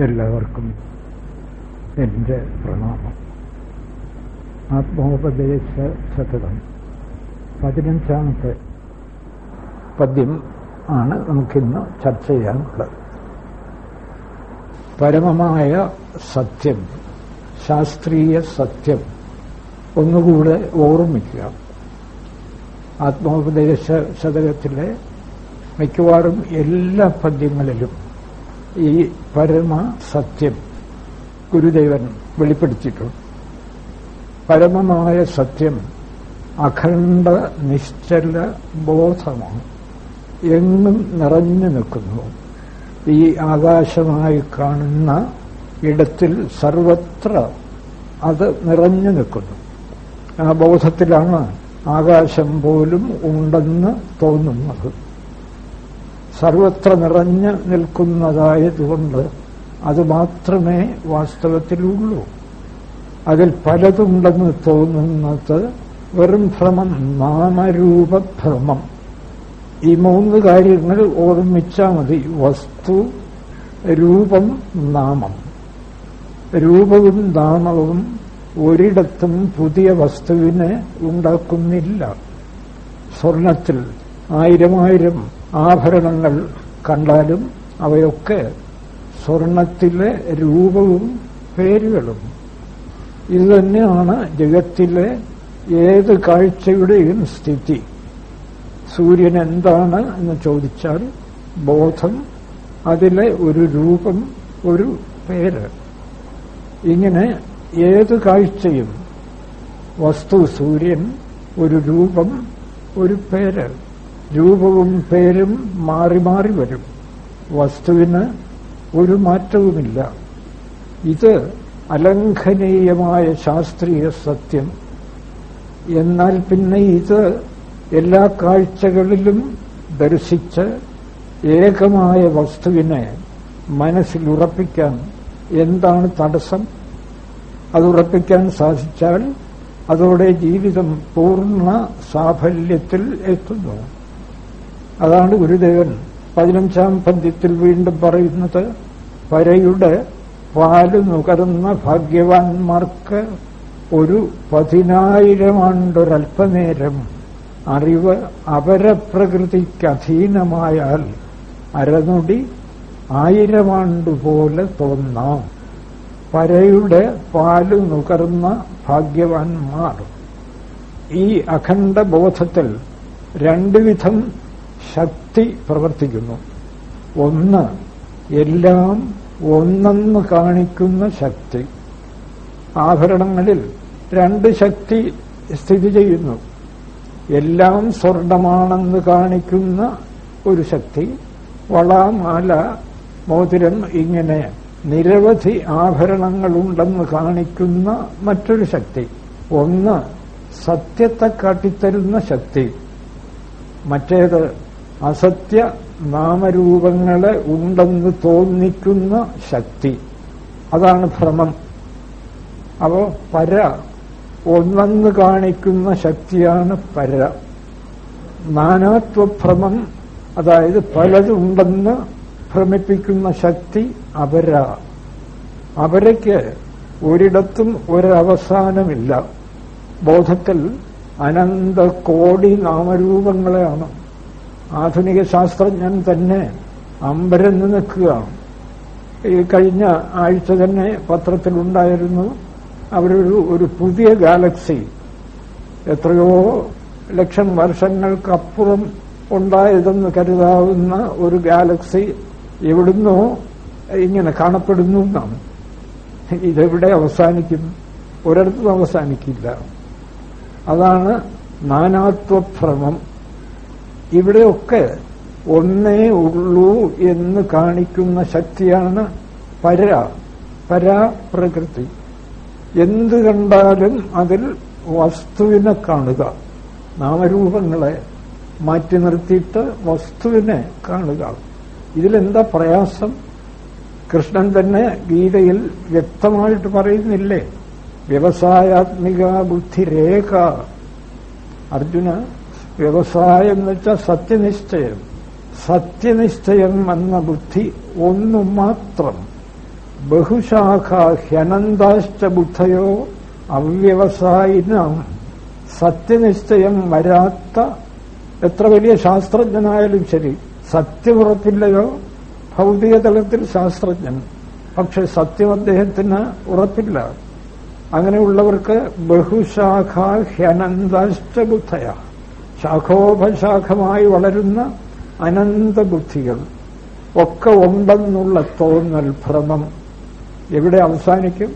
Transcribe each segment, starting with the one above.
എല്ലാവർക്കും എന്റെ പ്രണാമം. ആത്മോപദേശ ശതകം പതിനഞ്ചാമത്തെ പദ്യം ആണ് നമുക്കിന്ന് ചർച്ച ചെയ്യാനുള്ളത്. പരമമായ സത്യം ശാസ്ത്രീയ സത്യം ഒന്നുകൂടെ ഓർമ്മിക്കുക. ആത്മോപദേശ ശതകത്തിലെ മിക്കവാറും എല്ലാ പദ്യങ്ങളിലും ഈ പരമ സത്യം ഗുരുദേവൻ വെളിപ്പെടുത്തിയിട്ടുണ്ട് പരമമായ സത്യം അഖണ്ഡ നിശ്ചല ബോധമാണ്. എങ്ങും നിറഞ്ഞു നിൽക്കുന്നു. ഈ ആകാശമായി കാണുന്ന ഇടത്തിൽ സർവത്ര അത് നിറഞ്ഞു നിൽക്കുന്നു. ആ ബോധത്തിലാണ് ആകാശം പോലും ഉണ്ടെന്ന് തോന്നുന്നത്. സർവത്ര നിറഞ്ഞു നിൽക്കുന്നതായതുകൊണ്ട് അത് മാത്രമേ വാസ്തവത്തിലുള്ളൂ. അതിൽ പലതുണ്ടെന്ന് തോന്നുന്നത് വെറും ഭ്രമം നാമരൂപഭ്രമം. ഈ മൂന്ന് കാര്യങ്ങൾ ഓർമ്മിച്ചാൽ മതി. വസ്തു രൂപം നാമം. രൂപവും നാമവും ഒരിടത്തും പുതിയ വസ്തുവിനെ ഉണ്ടാക്കുന്നില്ല. സ്വർണത്തിൽ ആയിരമായിരം ആഭരണങ്ങൾ കണ്ടാലും അവയൊക്കെ സ്വർണത്തിലെ രൂപവും പേരുകളും. ഇതുതന്നെയാണ് ജഗത്തിലെ ഏത് കാഴ്ചയുടെയും സ്ഥിതി. സൂര്യൻ എന്താണ് എന്ന് ചോദിച്ചാൽ ബോധം അതിലെ ഒരു രൂപം ഒരു പേര്. ഇങ്ങനെ ഏത് കാഴ്ചയും വസ്തു സൂര്യൻ ഒരു രൂപം ഒരു പേര്. രൂപവും പേരും മാറി മാറി വരും. വസ്തുവിന് ഒരു മാറ്റവുമില്ല. ഇത് അലംഘനീയമായ ശാസ്ത്രീയ സത്യം. എന്നാൽ പിന്നെ ഇത് എല്ലാ കാഴ്ചകളിലും ദർശിച്ച് ഏകമായ വസ്തുവിനെ മനസ്സിലുറപ്പിക്കാൻ എന്താണ് തടസ്സം? അത് ഉറപ്പിക്കാൻ സാധിച്ചാൽ അതോടെ ജീവിതം പൂർണ സാഫല്യത്തിൽ എത്തുന്നു. അതാണ് ഗുരുദേവൻ പതിനഞ്ചാം പദ്യത്തിൽ വീണ്ടും പറയുന്നത്. വരയുടെ പാൽ നുകരുന്ന ഭാഗ്യവാന്മാർക്ക് ഒരു പതിനായിരം ആണ്ടൊരൽപ്പനേരം അറിവ് അപരപ്രകൃതിക്ക് അധീനമായാൽ അരനുടി ആയിരമാണ്ടുപോലെ തോന്നാം. പരയുടെ പാൽ നുകർന്ന ഭാഗ്യവാന്മാർ. ഈ അഖണ്ഡ ബോധത്തിൽ രണ്ടുവിധം ശക്തി പ്രവർത്തിക്കുന്നു. ഒന്ന്. എല്ലാം ഒന്നെന്ന് കാണിക്കുന്ന ശക്തി. ആഭരണങ്ങളിൽ രണ്ട് ശക്തി സ്ഥിതി ചെയ്യുന്നു. എല്ലാം സ്വർണമാണെന്ന് കാണിക്കുന്ന ഒരു ശക്തി വള മാല മോതിരം ഇങ്ങനെ നിരവധി ആഭരണങ്ങളുണ്ടെന്ന് കാണിക്കുന്ന മറ്റൊരു ശക്തി. ഒന്ന് സത്യത്തെ കാട്ടിത്തരുന്ന ശക്തി. മറ്റേത് അസത്യ നാമരൂപങ്ങളെ ഉണ്ടെന്ന് തോന്നിക്കുന്ന ശക്തി. അതാണ് ഭ്രമം. അപ്പോ പര ഒന്നെന്ന് കാണിക്കുന്ന ശക്തിയാണ് പര. നാനാത്വഭ്രമം അതായത് പലതുണ്ടെന്ന് ഭ്രമിപ്പിക്കുന്ന ശക്തി അപര. അപരയ്ക്ക് ഒരിടത്തും ഒരവസാനമില്ല. ബോധത്തിൽ അനന്ത കോടി നാമരൂപങ്ങളെയാണ്. ആധുനിക ശാസ്ത്രജ്ഞൻ തന്നെ അമ്പരന്ന് നിൽക്കുകയാണ് ഈ കഴിഞ്ഞ ആഴ്ച തന്നെ പത്രത്തിലുണ്ടായിരുന്നു അവരൊരു ഒരു പുതിയ ഗാലക്സി. എത്രയോ ലക്ഷം വർഷങ്ങൾക്കപ്പുറം ഉണ്ടായതെന്ന് കരുതാവുന്ന ഒരു ഗാലക്സി എവിടുന്നോ ഇങ്ങനെ കാണപ്പെടുന്നു എന്നാണ്. ഇതെവിടെ അവസാനിക്കും? ഒരിടത്തും അവസാനിക്കില്ല. അതാണ് നാനാത്വഭ്രമം. ഇവിടെയൊക്കെ ഒന്നേ ഉള്ളൂ എന്ന് കാണിക്കുന്ന ശക്തിയാണ് പര പരാപ്രകൃതി. എന്ത് കണ്ടാലും അതിൽ വസ്തുവിനെ കാണുക. നാമരൂപങ്ങളെ മാറ്റി നിർത്തിയിട്ട് വസ്തുവിനെ കാണുക. ഇതിലെന്താ പ്രയാസം? കൃഷ്ണൻ തന്നെ ഗീതയിൽ വ്യക്തമായിട്ട് പറയുന്നില്ലേ വ്യവസായാത്മിക ബുദ്ധിരേഖ. അർജുന വ്യവസായം എന്ന് വെച്ചാൽ സത്യനിശ്ചയം സത്യനിശ്ചയം എന്ന ബുദ്ധി ഒന്നു മാത്രം. ബഹുശാഖ ഹ്യനന്താശ്ച ബുദ്ധയോ അവ്യവസായിന. സത്യനിശ്ചയം വരാത്ത എത്ര വലിയ ശാസ്ത്രജ്ഞനായാലും ശരി സത്യമുറപ്പില്ലയോ? ഭൗതിക തലത്തിൽ ശാസ്ത്രജ്ഞൻ. പക്ഷെ സത്യം അദ്ദേഹത്തിന് ഉറപ്പില്ല. അങ്ങനെയുള്ളവർക്ക് ബഹുശാഖ ഹ്യനന്താശ്ച ബുദ്ധയ. ശാഖോപശാഖമായി വളരുന്ന അനന്ത ബുദ്ധികൾ ഒക്കെ ഉണ്ടെന്നുള്ള തോന്നൽ ഭ്രമം എവിടെ അവസാനിക്കും?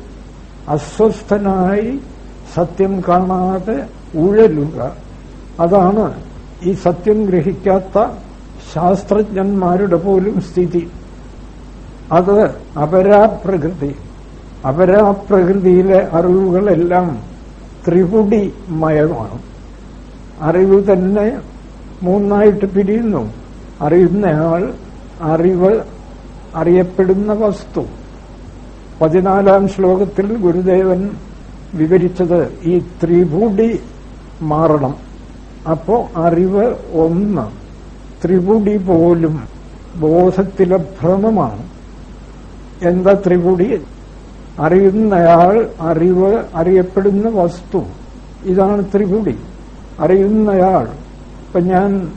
അസ്വസ്ഥനായി സത്യം കാണാതെ ഉഴലുക. അതാണ് ഈ സത്യം ഗ്രഹിക്കാത്ത ശാസ്ത്രജ്ഞന്മാരുടെ പോലും സ്ഥിതി. അത് അപരാപ്രകൃതി. അപരാപ്രകൃതിയിലെ അറിവുകളെല്ലാം ത്രിപുടിമയമാണ്. അറിവ് തന്നെ മൂന്നായിട്ട് പിരിയുന്നു. അറിയുന്നയാൾ അറിവ് അറിയപ്പെടുന്ന വസ്തു. പതിനാലാം ശ്ലോകത്തിൽ ഗുരുദേവൻ വിവരിച്ചത് ഈ ത്രിപുടി മാറണം. അപ്പോ അറിവ് ഒന്ന്. ത്രിപുടി പോലും ബോധത്തിലെ ഭ്രമമാണ്. എന്താ ത്രിപുടി? അറിയുന്നയാൾ അറിവ് അറിയപ്പെടുന്ന വസ്തു. ഇതാണ് ത്രിപുടി. അറിയുന്നയാൾ. ഇപ്പൊ ഞാൻ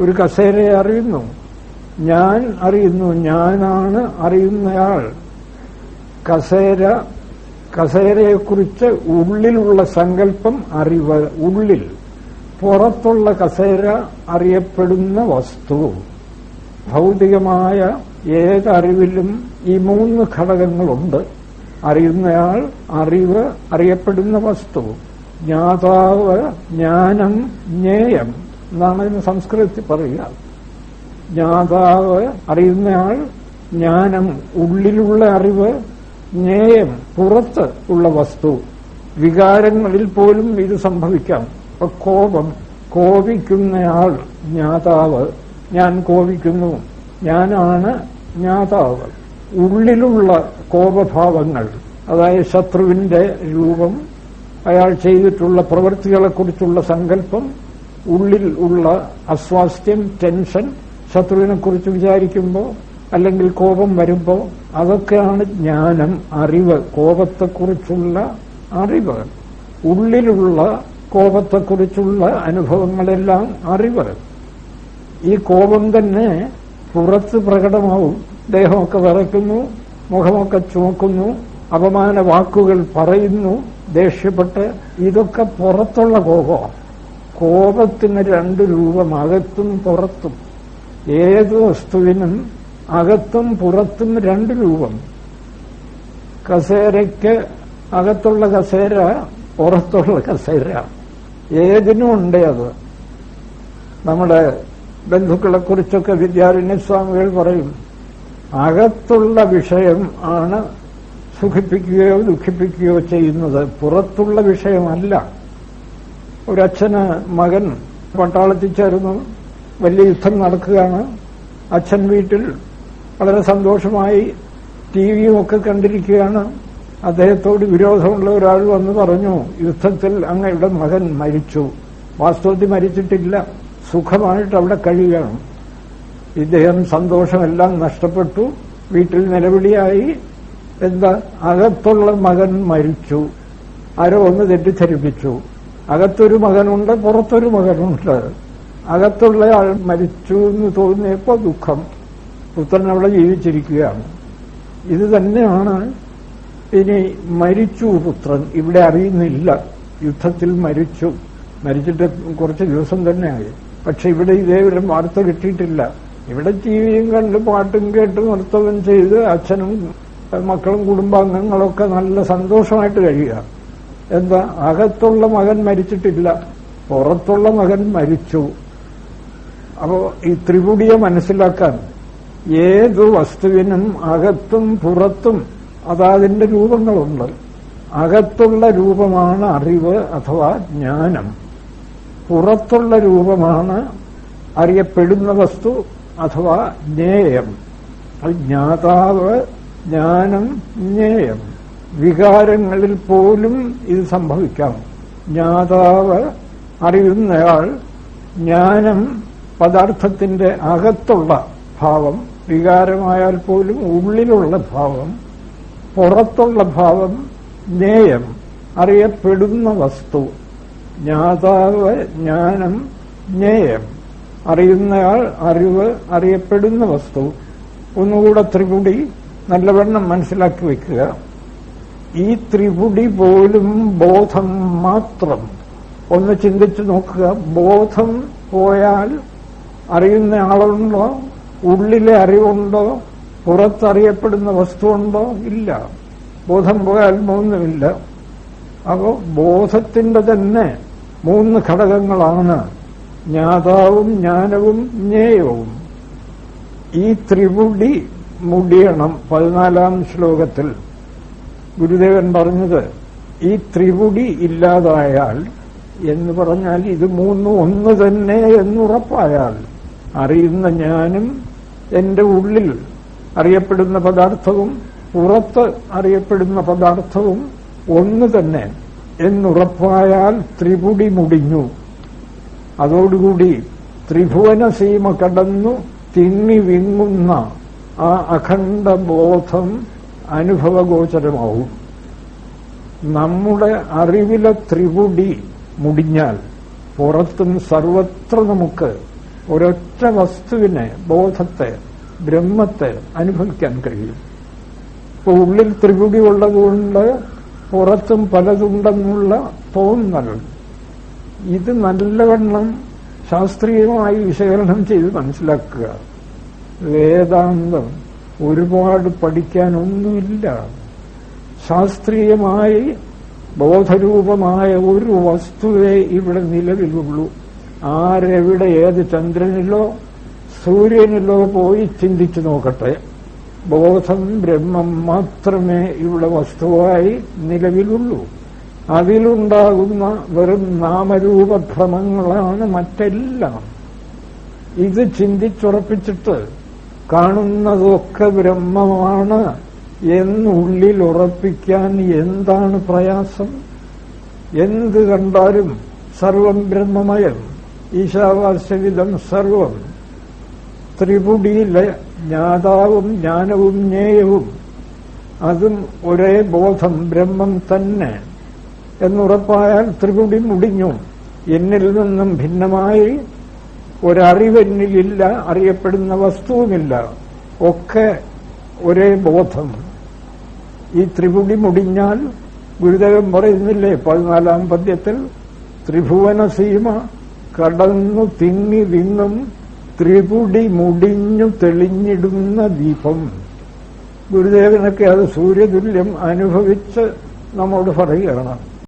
ഒരു കസേരയെ അറിയുന്നു. ഞാൻ അറിയുന്നു ഞാനാണ് അറിയുന്നയാൾ. കസേര കസേരയെക്കുറിച്ച് ഉള്ളിലുള്ള സങ്കല്പം അറിവ് ഉള്ളിൽ. പുറത്തുള്ള കസേര അറിയപ്പെടുന്ന വസ്തു. ഭൗതികമായ ഏതറിവിലും ഈ മൂന്ന് ഘടകങ്ങളുണ്ട്. അറിയുന്നയാൾ അറിവ് അറിയപ്പെടുന്ന വസ്തു. ജ്ഞാതാവ് ജ്ഞാനം ജ്ഞേയം എന്നാണ് ഇതിന് സംസ്കൃതത്തിൽ പറയുക. ജ്ഞാതാവ് അറിയുന്നയാൾ ജ്ഞാനം ഉള്ളിലുള്ള അറിവ് ജ്ഞേയം പുറത്ത് ഉള്ള വസ്തു. വികാരങ്ങളിൽ പോലും ഇത് സംഭവിക്കാം. ഇപ്പൊ കോപം കോപിക്കുന്നയാൾ ജ്ഞാതാവ്. ഞാൻ കോപിക്കുന്നു. ഞാനാണ് ജ്ഞാതാവ്. ഉള്ളിലുള്ള കോപഭാവങ്ങൾ അതായത് ശത്രുവിന്റെ രൂപം അയാൾ ചെയ്തിട്ടുള്ള പ്രവൃത്തികളെക്കുറിച്ചുള്ള സങ്കല്പം ഉള്ളിൽ ഉള്ള അസ്വാസ്ഥ്യം ടെൻഷൻ ശത്രുവിനെക്കുറിച്ച് വിചാരിക്കുമ്പോൾ അല്ലെങ്കിൽ കോപം വരുമ്പോൾ അതൊക്കെയാണ് ജ്ഞാനം അറിവ്. കോപത്തെക്കുറിച്ചുള്ള അറിവ്. ഉള്ളിലുള്ള കോപത്തെക്കുറിച്ചുള്ള അനുഭവങ്ങളെല്ലാം അറിവ്. ഈ കോപം തന്നെ പുറത്ത് പ്രകടമാവും. ദേഹമൊക്കെ വിറയ്ക്കുന്നു മുഖമൊക്കെ ചുമക്കുന്നു അപമാന വാക്കുകൾ പറയുന്നു ദേഷ്യപ്പെട്ട് ഇതൊക്കെ പുറത്തുള്ള കോപം കോപത്തിന് രണ്ട് രൂപം അകത്തും പുറത്തും. ഏത് വസ്തുവിനും അകത്തും പുറത്തും രണ്ട് രൂപം. കസേരയ്ക്ക് അകത്തുള്ള കസേര പുറത്തുള്ള കസേര. ഏതിനും ഉണ്ട് അത്. നമ്മുടെ ബന്ധുക്കളെ കുറിച്ചൊക്കെ വിദ്യാരണ്യ സ്വാമികൾ പറയും അകത്തുള്ള വിഷയം ആണ് സുഖിപ്പിക്കുകയോ ദുഃഖിപ്പിക്കുകയോ ചെയ്യുന്നത് പുറത്തുള്ള വിഷയമല്ല. ഒരച്ഛന് മകൻ പട്ടാളത്തിൽ ചേർന്നു വലിയ യുദ്ധം നടക്കുകയാണ്. അച്ഛൻ വീട്ടിൽ വളരെ സന്തോഷമായി ടി വിയുമൊക്കെ കണ്ടിരിക്കുകയാണ്. അദ്ദേഹത്തോട് വിരോധമുള്ള ഒരാൾ വന്ന് പറഞ്ഞു യുദ്ധത്തിൽ അങ്ങയുടെ മകൻ മരിച്ചു. വാസ്തവത്തിൽ മരിച്ചിട്ടില്ല. സുഖമായിട്ട് അവിടെ കഴിയുകയാണ് ഇദ്ദേഹം സന്തോഷമെല്ലാം നഷ്ടപ്പെട്ടു. വീട്ടിൽ നിലവിളിയായി എന്താ? അകത്തുള്ള മകൻ മരിച്ചു. ആരോ ഒന്ന് തെറ്റിദ്ധരിപ്പിച്ചു. അകത്തൊരു മകനുണ്ട് പുറത്തൊരു മകനുണ്ട്. അകത്തുള്ള ആൾ മരിച്ചു എന്ന് തോന്നിയപ്പോൾ ദുഃഖം. പുത്രൻ അവിടെ ജീവിച്ചിരിക്കുകയാണ്. ഇത് തന്നെയാണ് ഇനി മരിച്ചു പുത്രൻ. ഇവിടെ അറിയുന്നില്ല. യുദ്ധത്തിൽ മരിച്ചു. മരിച്ചിട്ട് കുറച്ച് ദിവസം തന്നെയായി. പക്ഷെ ഇവിടെ ഇതേ ഒരു വാർത്ത കിട്ടിയിട്ടില്ല. ഇവിടെ ടി വിയും കണ്ട് പാട്ടും കേട്ട് നൃത്തവും ചെയ്ത് അച്ഛനും മക്കളും കുടുംബാംഗങ്ങളൊക്കെ നല്ല സന്തോഷമായിട്ട് കഴിയുക. എന്താ? അകത്തുള്ള മകൻ മരിച്ചിട്ടില്ല. പുറത്തുള്ള മകൻ മരിച്ചു. അപ്പോ ഈ ത്രിപുടിയെ മനസ്സിലാക്കാൻ ഏതു വസ്തുവിനും അകത്തും പുറത്തും അതാതിന്റെ രൂപങ്ങളുണ്ട്. അകത്തുള്ള രൂപമാണ് അറിവ് അഥവാ ജ്ഞാനം. പുറത്തുള്ള രൂപമാണ് അറിയപ്പെടുന്ന വസ്തു അഥവാ ജ്ഞേയം. ജ്ഞാതാവ് ജ്ഞാനം ജ്ഞേയം വികാരങ്ങളിൽ പോലും ഇത് സംഭവിക്കാം. ജ്ഞാതാവ് അറിയുന്നയാൾ ജ്ഞാനം പദാർത്ഥത്തിന്റെ അകത്തുള്ള ഭാവം വികാരമായാൽ പോലും ഉള്ളിലുള്ള ഭാവം പുറത്തുള്ള ഭാവം ജ്ഞേയം അറിയപ്പെടുന്ന വസ്തു. ജ്ഞാതാവ് ജ്ഞാനം ജ്ഞേയം അറിയുന്നയാൾ അറിവ് അറിയപ്പെടുന്ന വസ്തു. ഒന്നുകൂടെ ത്രിപുടി നല്ലവണ്ണം മനസ്സിലാക്കി വെക്കുക. ഈ ത്രിപുടി പോലും ബോധം മാത്രം. ഒന്ന് ചിന്തിച്ചു നോക്കുക. ബോധം പോയാൽ അറിയുന്ന ആളുണ്ടോ? ഉള്ളിലെ അറിവുണ്ടോ? പുറത്തറിയപ്പെടുന്ന വസ്തുവുണ്ടോ? ഇല്ല. ബോധം പോയാൽ മൂന്നുമില്ല അപ്പോൾ ബോധത്തിന്റെ തന്നെ മൂന്ന് ഘടകങ്ങളാണ്. ജ്ഞാതാവും ജ്ഞാനവും ജ്ഞേയവും. ഈ ത്രിപുടി മുടിയണം. പതിനാലാം ശ്ലോകത്തിൽ ഗുരുദേവൻ പറഞ്ഞത് ഈ ത്രിപുടി ഇല്ലാതായാൽ എന്ന് പറഞ്ഞാൽ ഇത് മൂന്നും ഒന്ന് തന്നെ എന്നുറപ്പായാൽ അറിയുന്ന ഞാനും എന്റെ ഉള്ളിൽ അറിയപ്പെടുന്ന പദാർത്ഥവും പുറത്ത് അറിയപ്പെടുന്ന പദാർത്ഥവും ഒന്ന് തന്നെ എന്നുറപ്പായാൽ ത്രിപുടി മുടിഞ്ഞു. അതോടുകൂടി ത്രിഭുവന സീമ കടന്നു തിങ്ങി വിങ്ങുന്ന ആ അഖണ്ഡ ബോധം അനുഭവഗോചരമാവും. നമ്മുടെ അറിവിലെ ത്രിപുടി മുടിഞ്ഞാൽ പുറത്തും സർവത്ര നമുക്ക് ഒരൊറ്റ വസ്തുവിനെ ബോധത്തെ ബ്രഹ്മത്തെ അനുഭവിക്കാൻ കഴിയും. ഇപ്പൊ ഉള്ളിൽ ത്രിപുടി ഉള്ളതുകൊണ്ട് പുറത്തും പലതുണ്ടെന്നുള്ള തോന്നൽ. ഇത് നല്ലവണ്ണം ശാസ്ത്രീയമായി വിശകലനം ചെയ്ത് മനസ്സിലാക്കുക. വേദാന്തം ഒരുപാട് പഠിക്കാനൊന്നുമില്ല. ശാസ്ത്രീയമായി ബോധരൂപമായ ഒരു വസ്തുവേ ഇവിടെ നിലവിലുള്ളൂ. ആരെവിടെ ഏത് ചന്ദ്രനിലോ സൂര്യനിലോ പോയി ചിന്തിച്ചു നോക്കട്ടെ. ബോധം ബ്രഹ്മം മാത്രമേ ഇവിടെ വസ്തുവായി നിലവിലുള്ളൂ. അതിലുണ്ടാകുന്ന വെറും നാമരൂപഭ്രമങ്ങളാണ് മറ്റെല്ലാം. ഇത് ചിന്തിച്ചുറപ്പിച്ചിട്ട് കാണുന്നതൊക്കെ ബ്രഹ്മമാണ് എന്നുള്ളിൽ ഉറപ്പിക്കാൻ എന്താണ് പ്രയാസം? എന്ത് കണ്ടാലും സർവം ബ്രഹ്മമയം ഈശാവാസ്യവിധം സർവം. ത്രിപുടിയിലെ ജ്ഞാതാവും ജ്ഞാനവും ജ്ഞേയവും അതും ഒരേ ബോധം ബ്രഹ്മം തന്നെ. എന്നുറപ്പായാൽ ത്രിപുടി മുടിഞ്ഞു. എന്നിൽ നിന്നും ഭിന്നമായി ഒരറിവെന്നിലില്ല അറിയപ്പെടുന്ന വസ്തുവുമില്ല. ഒക്കെ ഒരേ ബോധം. ഈ ത്രിപുടി മുടിഞ്ഞാൽ ഗുരുദേവൻ പറയുന്നില്ലേ പതിനാലാം പദ്യത്തിൽ ത്രിഭുവന സീമ കടന്നു തിങ്ങി വിങ്ങും ത്രിപുടി മുടിഞ്ഞു തെളിഞ്ഞിടുന്ന ദീപം. ഗുരുദേവനൊക്കെ അത് സൂര്യതുല്യം അനുഭവിച്ച് നമ്മോട് പറയുകയാണ്.